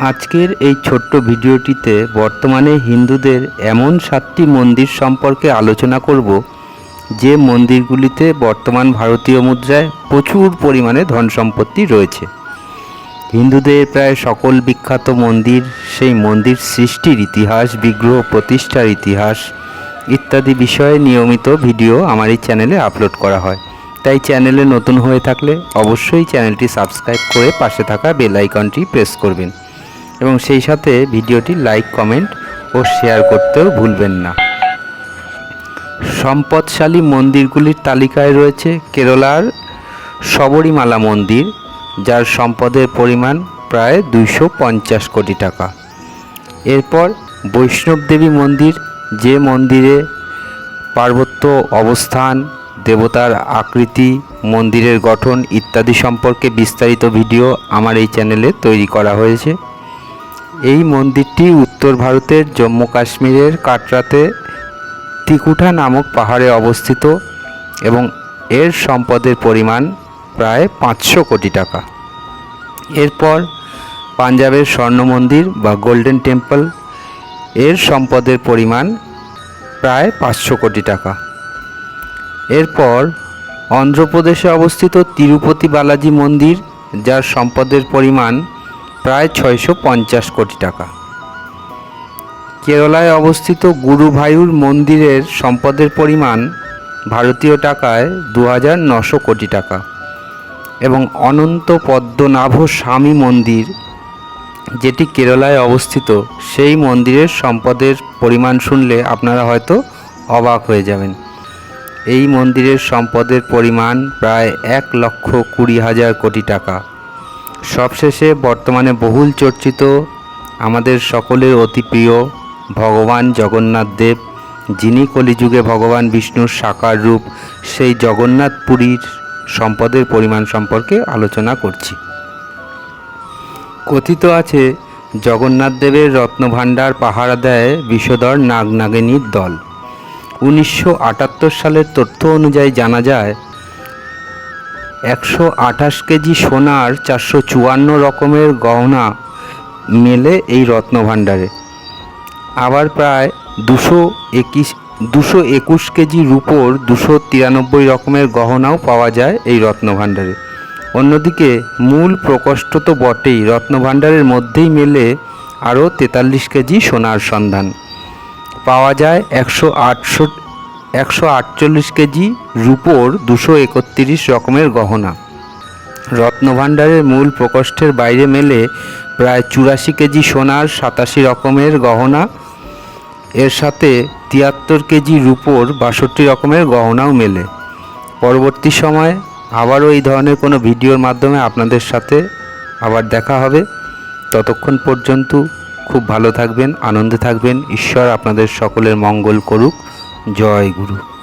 আজকের এই ছোট্ট ভিডিওটিতে বর্তমানে হিন্দুদের এমন সাতটি মন্দির সম্পর্কে আলোচনা করব, যে মন্দিরগুলিতে বর্তমান ভারতীয় মুদ্রায় প্রচুর পরিমাণে ধন সম্পত্তি রয়েছে। হিন্দুদের প্রায় সকল বিখ্যাত মন্দির, সেই মন্দির সৃষ্টির ইতিহাস, বিগ্রহ প্রতিষ্ঠার ইতিহাস ইত্যাদি বিষয়ে নিয়মিত ভিডিও আমার এই চ্যানেলে আপলোড করা হয়। তাই চ্যানেলে নতুন হয়ে থাকলে অবশ্যই চ্যানেলটি সাবস্ক্রাইব করে পাশে থাকা বেল আইকনটি প্রেস করবেন। এবং সেই সাথে ভিডিওটি লাইক, কমেন্ট ও শেয়ার করতেও ভুলবেন না। সম্পদশালী মন্দিরগুলির তালিকায় রয়েছে কেরলার শবরীমালা মন্দির, যার সম্পদের পরিমাণ প্রায় দুইশো পঞ্চাশ কোটি টাকা। এরপর বৈষ্ণব দেবী মন্দির, যে মন্দিরে পার্বত্য অবস্থান, দেবতার আকৃতি, মন্দিরের গঠন ইত্যাদি সম্পর্কে বিস্তারিত ভিডিও আমার এই চ্যানেলে তৈরি করা হয়েছে। এই মন্দিরটি উত্তর ভারতের জম্মু কাশ্মীরের কাটরাতে তিকুঠা নামক পাহাড়ে অবস্থিত এবং এর সম্পদের পরিমাণ প্রায় পাঁচশো কোটি টাকা। এরপর পাঞ্জাবের স্বর্ণ মন্দির বা গোল্ডেন টেম্পল, এর সম্পদের পরিমাণ প্রায় পাঁচশো কোটি টাকা। এরপর অন্ধ্রপ্রদেশে অবস্থিত তিরুপতি বালাজি মন্দির, যার সম্পদের পরিমাণ প্রায় ছয়শো পঞ্চাশ কোটি টাকা। কেরলায় অবস্থিত গুরুভায়ুর মন্দিরের সম্পদের পরিমাণ ভারতীয় টাকায় দু হাজার নশো কোটি টাকা এবং অনন্ত পদ্মনাভ স্বামী মন্দির যেটি কেরলায় অবস্থিত, সেই মন্দিরের সম্পদের পরিমাণ শুনলে আপনারা হয়তো অবাক হয়ে যাবেন। এই মন্দিরের সম্পদের পরিমাণ প্রায় এক লক্ষ কুড়ি হাজার কোটি টাকা। সবশেষে বর্তমানে বহুল চর্চিত আমাদের সকলের অতি প্রিয় ভগবান জগন্নাথ দেব, যিনি কলিযুগে ভগবান বিষ্ণুর সাকার রূপ, সেই জগন্নাথ পুরীর সম্পদের পরিমাণ সম্পর্কে আলোচনা করছি। কথিত আছে, জগন্নাথ দেবের রত্নভাণ্ডার পাহারা দেয় বিষধর নাগনাগিনীর দল। উনিশশো আটাত্তর সালের তথ্য অনুযায়ী জানা যায় একশো আঠাশ কেজি সোনার চারশো চুয়ান্ন রকমের গহনা মেলে এই রত্নভাণ্ডারে। আবার প্রায় দুশো একিশ, দুশো একুশ কেজি রূপোর দুশো তিরানব্বই রকমের গহনাও পাওয়া যায় এই রত্নভাণ্ডারে। অন্যদিকে মূল প্রকোষ্ঠ তো বটেই, রত্নভাণ্ডারের মধ্যেই মেলে আরও তেতাল্লিশ কেজি সোনার সন্ধান। পাওয়া যায় একশো আটশো একশো আটচল্লিশ কেজি রূপোর দুশো একত্রিশ রকমের গহনা। রত্নভাণ্ডারের মূল প্রকোষ্ঠের বাইরে মেলে প্রায় চুরাশি কেজি সোনার সাতাশি রকমের গহনা। এর সাথে তিয়াত্তর কেজি রূপোর বাষট্টি রকমের গহনাও মেলে। পরবর্তী সময়ে আবারও এই ধরনের কোনো ভিডিওর মাধ্যমে আপনাদের সাথে আবার দেখা হবে। ততক্ষণ পর্যন্ত খুব ভালো থাকবেন, আনন্দে থাকবেন। ঈশ্বর আপনাদের সকলের মঙ্গল করুক। জয় গুরু।